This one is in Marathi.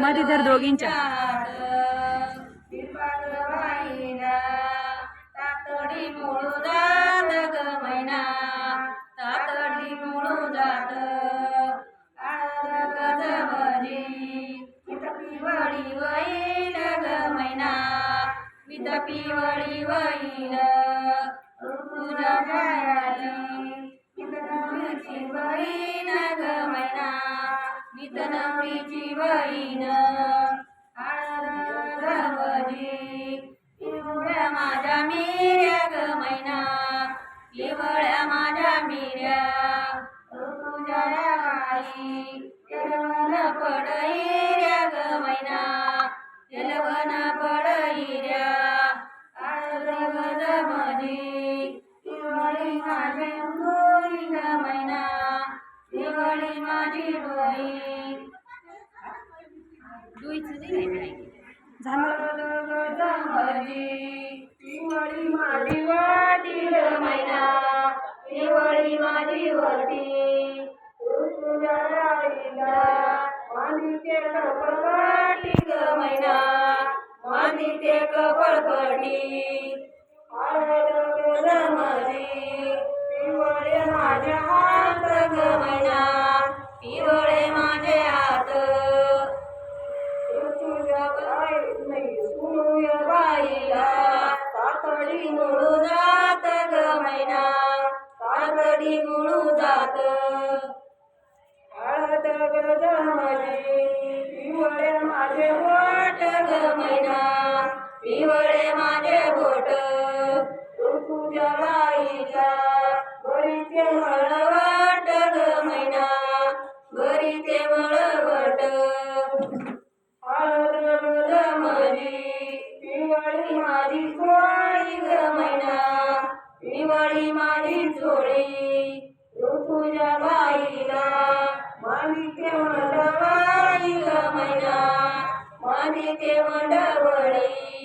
मध्ये धर दोघींच्या. तातडी मुळू जात ग मैना तातडी मुळू जात. आळद गजबरी मित पिवळी वैल ग मैना मित पिवळी वैल बहीण ग मैना मित नवरीची बहीण आळद गजबरी पिवळ्या माझ्या मिऱ्या ग मैना पिवळ्या माझ्या मिऱ्या. तुझ्या गाई तेलवन पडईऱ्या ग मैना तेलवन पडईऱ्या आळद गजमधी पिवळी माझी डोळी मैना पिवळी माझी डोळी डोईचं माझी वाटी ग मैना दिवाळी माझी वाटी तुझ्या राणीला मांदिते तातडी मुळू जात? हळद गजमधी पिवळे माझे वाट ग मैना. पिवळे माझे बोट तुझ्या बाईच्या बरीचे हळवाट ग मैना बरीचे मळवट. हळद मरी पिवळी माझी चोळी ग मैना पिवळी मारी चोळी ऋतुजा बाईला मालिके मंडवाळी ग मैना मालिके मंडवळी